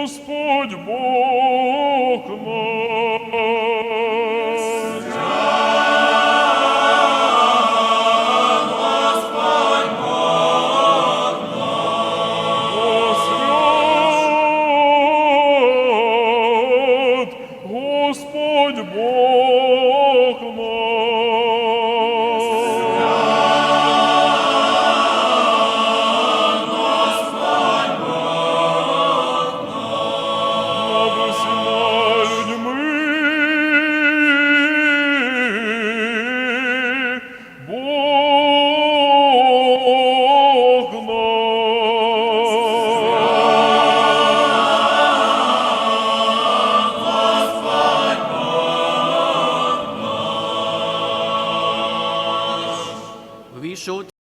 Господь Бог мой. Господь Бог мой. Господь Бог мой. વિશો